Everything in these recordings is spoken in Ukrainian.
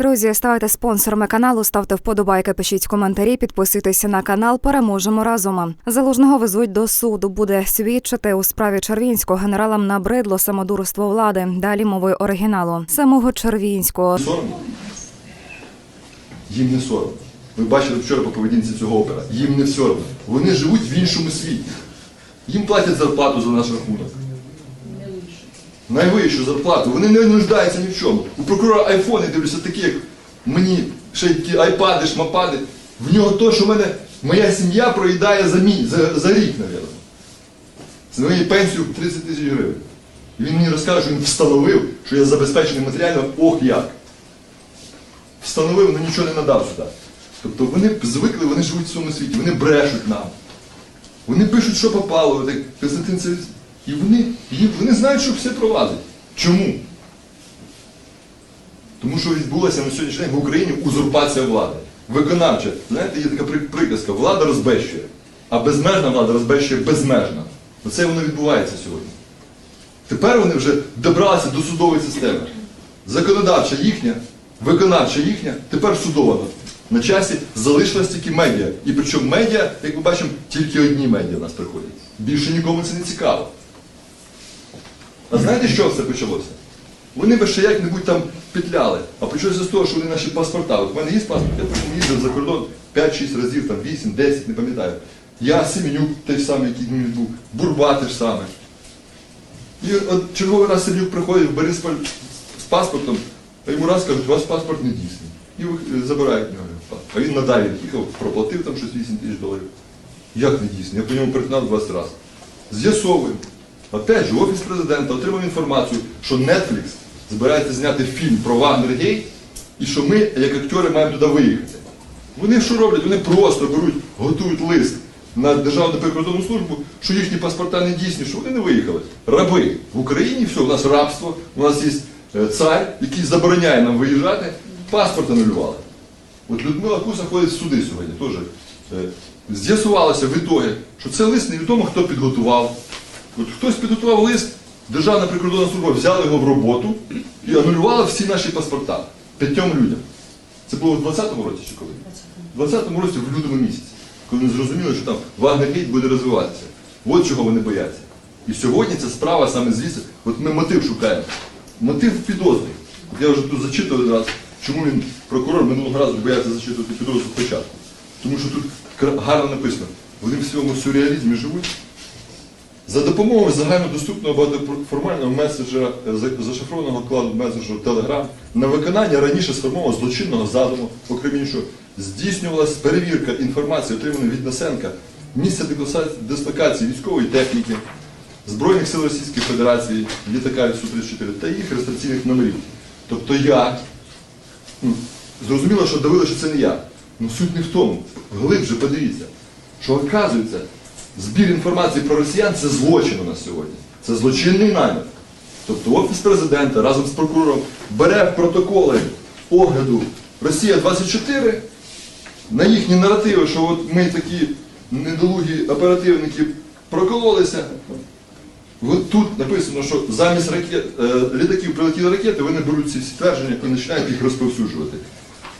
Друзі, ставайте спонсорами каналу, ставте вподобайки, пишіть коментарі, підписуйтесь на канал. Переможемо разом. Залужного везуть до суду. Буде свідчити у справі Червінського. Генералам набридло самодурство влади. Далі мовою оригіналу самого Червінського. Соромно? Їм не соромно. Ви бачили вчора по поведінці цього опера. Їм не все. Вони живуть в іншому світі. Їм платять зарплату за наш рахунок. Найвищу зарплату. Вони не нуждаються ні в чому. У прокурора айфони дивлюся такі, як мені, ще ті айпади, шмапади. В нього то, що в мене моя сім'я проїдає за, мій, за, за рік, мабуть. З моєї пенсію 30 тисяч гривень. І він мені розкаже, що він встановив, що я забезпечений матеріально, ох як. Встановив, але нічого не надав сюди. Тобто вони звикли, вони живуть в цьому світі, вони брешуть нам. Вони пишуть, що попало, Константин Царів. І вони, вони знають, що все провадить. Чому? Тому що відбулася на сьогоднішній день в Україні узурпація влади. Виконавча. Знаєте, є така приказка, влада розбещує, а безмежна влада розбещує безмежно. Оце воно відбувається сьогодні. Тепер вони вже добралися до судової системи. Законодавча їхня, виконавча їхня, тепер судова. На часі залишилось тільки медіа. І причому медіа, як ми бачимо, тільки одні медіа в нас приходять. Більше нікому це не цікаво. А знаєте, що все почалося? Вони би ще як-небудь там петляли. А почалося з того, що вони наші паспорта. От в мене є паспорт, я потім їздив за кордон 5-6 разів, там 8, 10, не пам'ятаю. Я Семенюк той самий, який мені був, Бурба те ж саме. І от черговий раз Семенюк приходить в Борисполь з паспортом, а йому раз кажуть, у вас паспорт не дійсний. І забирають в нього. А він надалі їхав, проплатив там щось 8 тисяч доларів. Як не дійсний? Я по ньому перетинав 20 разів. З'ясовуємо. Опять же, Офіс президента отримав інформацію, що Netflix збирається зняти фільм про Вагнергейт, і що ми, як актори, маємо туди виїхати. Вони що роблять? Вони просто беруть, готують лист на Державну прикордонну службу, що їхні паспорта не дійсні, що вони не виїхали. Раби. В Україні все, у нас рабство, у нас є е, цар, який забороняє нам виїжджати, паспорт анулювали. От Людмила Куса ходить в суди сьогодні теж. Е, З'ясувалося в ітогі, що це лист невідомо хто підготував. От хтось підготував лист, Державна прикордонна служба взяла його в роботу і анулювала всі наші паспорта п'ятьом людям. Це було в 20-му році чи коли? В 20-му році в лютому місяці, коли вони зрозуміли, що там Вагнергейт буде розвиватися. От чого вони бояться. І сьогодні ця справа саме звідси, от ми мотив шукаємо. Мотив підозри. От я вже тут зачитував один раз, чому він, прокурор, минулого разу боявся зачитувати підозру спочатку. Тому що тут гарно написано, вони в своєму сюрреалізмі живуть. За допомогою загальнодоступного багатоформального меседжера е, зашифрованого кладу меседжеру Telegram на виконання раніше сформованого злочинного задуму, окрім іншого, здійснювалася перевірка інформації, отриманої від Насенка, місця дислокації- військової техніки, Збройних сил Російської Федерації, літака Су-34 та їх реєстраційних номерів. Тобто я, зрозуміло, що давили, що це не я. Ну суть не в тому. Глибше подивіться, що оказується, збір інформації про росіян це злочин у нас сьогодні. Це злочинний намір. Тобто Офіс президента разом з прокурором бере протоколи огляду Росія 24 на їхні наративи, що от ми такі недолугі оперативники прокололися. От тут написано, що замість ракет, е, літаків прилетіли ракети, вони беруть ці всі твердження і починають їх розповсюджувати.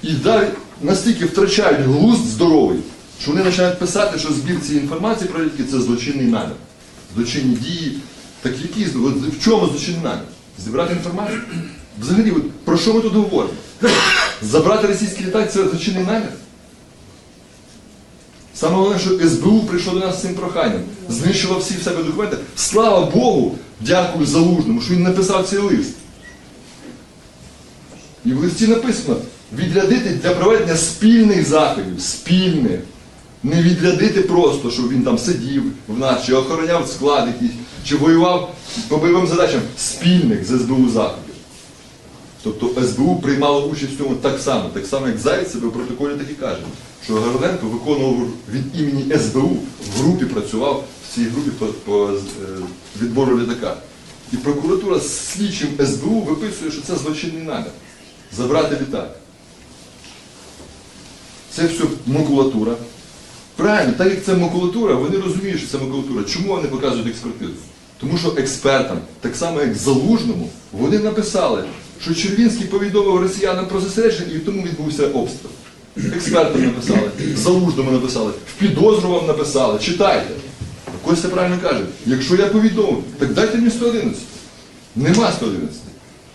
І далі настільки втрачають глузд здоровий, що вони починають писати, що збір цієї інформації про літаки це злочинний намір. Злочинні дії. Так які в чому злочинний намір? Зібрати інформацію? Взагалі, от, про що ми тут говоримо? Забрати російський літак це злочинний намір? Саме головне, що СБУ прийшло до нас з цим проханням, знищило всі в себе документи. Слава Богу, дякую Залужному, що він написав цей лист. І в листі написано відрядити для проведення спільних заходів, спільних. Не відрядити просто, щоб він там сидів в нас, чи охороняв склад якийсь, чи воював по бойовим задачам спільних з СБУ заходів. Тобто СБУ приймало участь в цьому так само, так само, як себе в протоколі так і каже, що Городенко виконував від імені СБУ в групі працював в цій групі по, по е, відбору літака. І прокуратура з слідчим СБУ виписує, що це злочинний намір забрати літак. Це все макулатура. Правильно, так як це макулатура, вони розуміють, що це макулатура. Чому вони показують експертизу? Тому що експертам, так само як Залужному, вони написали, що Червінський повідомив росіянам про зосередження і тому відбувся обстріл. Експертам написали, Залужному написали, в підозру вам написали, читайте. Костя правильно каже, якщо я повідомив, так дайте мені 111. Нема 111.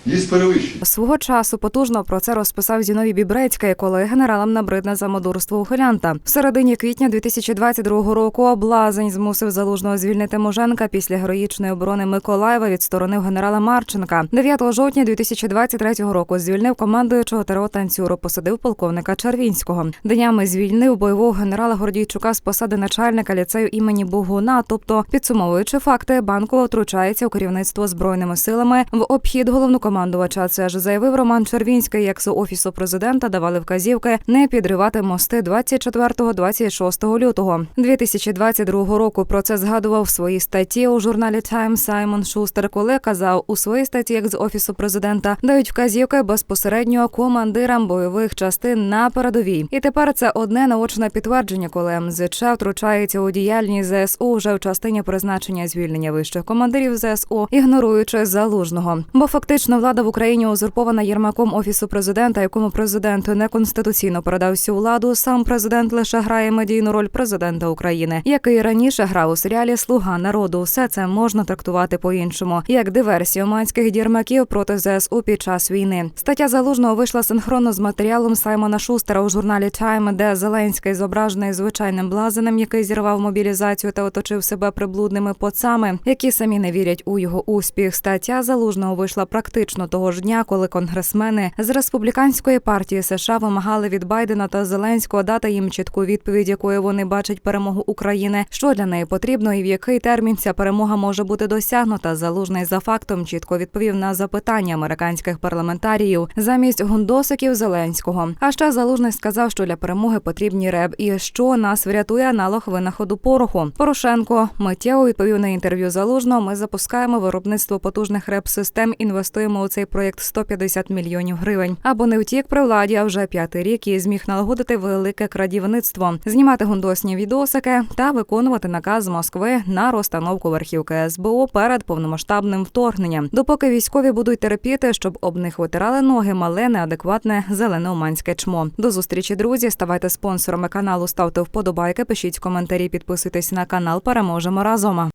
Є перевищення. Свого часу потужно про це розписав Зіновій Бібрецький, коли генералам набридне самодурство ухилянта. В середині квітня 2022 року облазень змусив залужного звільнити Моженка після героїчної оборони Миколаєва відсторонив генерала Марченка. 9 жовтня 2023 року звільнив командуючого ТРО танцюру, посадив полковника Червінського. Днями звільнив бойового генерала Гордійчука з посади начальника ліцею імені Богуна. Тобто, підсумовуючи факти, банкова втручається у керівництво збройними силами в обхід головнокомандувача. Це ж заявив Роман Червінський, як з офісу президента давали вказівки не підривати мости 24-26 лютого 2022 року. Про це згадував в своїй статті у журналі Time Саймон Шустер, коли казав у своїй статті, як з офісу президента дають вказівки безпосередньо командирам бойових частин на передовій. І тепер це одне наочне підтвердження, коли МЗЧ втручається у діяльність ЗСУ вже в частині призначення звільнення вищих командирів ЗСУ, ігноруючи залужного. Бо фактично влада в Україні узурпована Єрмаком офісу президента, якому президент неконституційно передав всю владу. Сам президент лише грає медійну роль президента України, який раніше грав у серіалі Слуга народу. Все це можна трактувати по-іншому, як диверсію оманських дірмаків проти ЗСУ під час війни. Стаття залужного вийшла синхронно з матеріалом Саймона Шустера у журналі Time, де Зеленський зображений звичайним блазенем, який зірвав мобілізацію та оточив себе приблудними поцами, які самі не вірять у його успіх. Стаття залужного вийшла практично того ж дня, коли конгресмени з республіканської партії США вимагали від Байдена та Зеленського дати їм чітку відповідь, якою вони бачать перемогу України, що для неї потрібно, і в який термін ця перемога може бути досягнута. Залужний за фактом чітко відповів на запитання американських парламентаріїв замість гундосиків Зеленського. А ще залужний сказав, що для перемоги потрібні РЕБ, і що нас врятує аналог винаходу пороху. Порошенко миттєво відповів на інтерв'ю залужного. Ми запускаємо виробництво потужних РЕБ-систем, інвестуємо у цей проєкт 150 мільйонів гривень. Або не втік при владі, а вже п'ятий рік і зміг налагодити велике крадівництво, знімати гундосні відосики та виконувати наказ Москви на розстановку верхівки СБУ перед повномасштабним вторгненням. Допоки військові будуть терпіти, щоб об них витирали ноги, мале неадекватне зеленоуманське чмо. До зустрічі, друзі. Ставайте спонсорами каналу, ставте вподобайки, пишіть коментарі, підписуйтесь на канал. Переможемо разом.